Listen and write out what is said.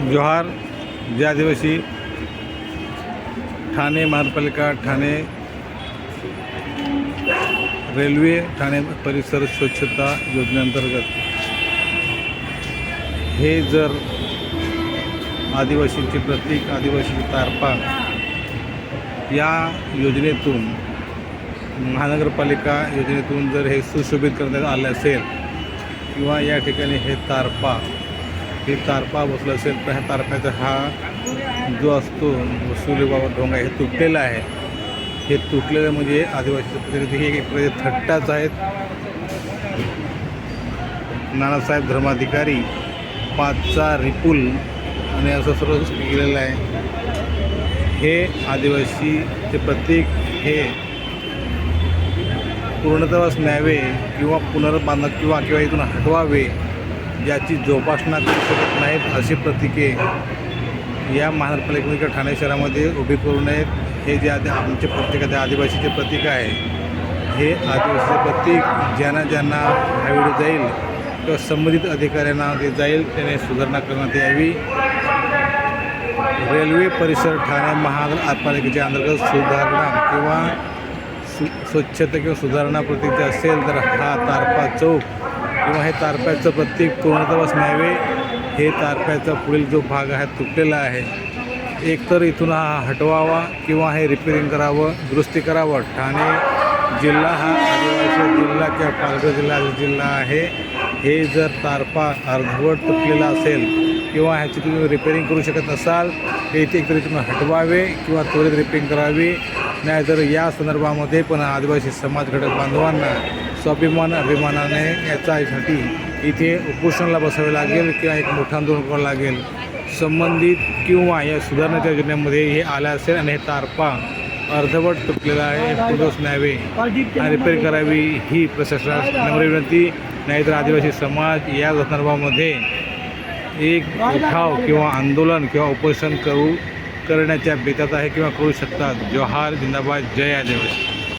जोहार जे आदिवासी ठाणे महानगरपालिका ठाणे रेल्वे ठाणे परिसर स्वच्छता योजनेअंतर्गत हे जर आदिवासींचे प्रतीक आदिवासीचे तारपा या योजनेतून महानगरपालिका योजनेतून जर हे सुशोभित करण्यात आलं असेल किंवा या ठिकाणी हे तारपा हे तारपा बसलं असेल तर ह्या तारप्याचा हा जो असतो वसुली बाबा ढोंगा हे तुटलेला आहे. हे तुटलेलं म्हणजे आदिवासीचं प्रतिनिधी हे एक प्रकारे थट्टाच आहेत. नानासाहेब धर्माधिकारी पाचचा रिपुल आणि असं सर्व केलेलं आहे. हे आदिवासीचे प्रतीक हे पूर्णत्वास न्यावे किंवा पुनर्बांध किंवा किंवा इथून हटवावे ज्याची जोपासना करू शकत नाहीत अशी प्रतीके या महानगरपालिकेच्या ठाणे शहरामध्ये उभी करू नयेत. हे जे आदि आमचे प्रत्येकाचे आदिवासीचे प्रतीक आहे हे आदिवासीचे प्रतीक ज्यांना ज्यांना हा व्हिडिओ जाईल किंवा संबंधित अधिकाऱ्यांना ते जाईल त्याने सुधारणा करण्यात यावी. रेल्वे परिसर ठाणे महानगरपालिकेच्या अंतर्गत सुधारणा किंवा सु स्वच्छता किंवा सुधारणा प्रतीक असेल तर हा तारपा चौक किंवा हे तारप्याचं प्रत्येक पूर्णत्वास न्यावे हे तारप्याचा पुढील जो भाग आहे तुटलेला आहे. एकतर इथून हा हटवावा किंवा हे रिपेरिंग करावं दुरुस्ती करावं. ठाणे जिल्हा हा आदिवासी जिल्हा किंवा पालघर जिल्हा जिल्हा आहे. हे जर तारपा अर्धवट तुटलेला असेल किंवा ह्याची तुम्ही रिपेरिंग करू शकत असाल तर इथे एकतर हटवावे किंवा त्वरित रिपेरिंग करावी. नाहीतर या संदर्भामध्ये पण आदिवासी समाज घटक बांधवांना स्वाभिमान अभिमानाने याच्यासाठी इथे उपोषणाला बसावे लागेल किंवा एक मोठं आंदोलन करावं लागेल. संबंधित किंवा या सुधारणाच्या योजनेमध्ये हे आलं असेल आणि हे तारपा अर्धवट तुटलेला आहे हे न्यावे आणि रिपेअर करावी ही प्रशासनास नम्र विनंती. नाहीतर आदिवासी समाज या संदर्भामध्ये एक उठाव किंवा आंदोलन किंवा उपोषण करू करण्याच्या बेतात आहे किंवा करू शकतात. जोहार जिंदाबाद जय आदिवासी.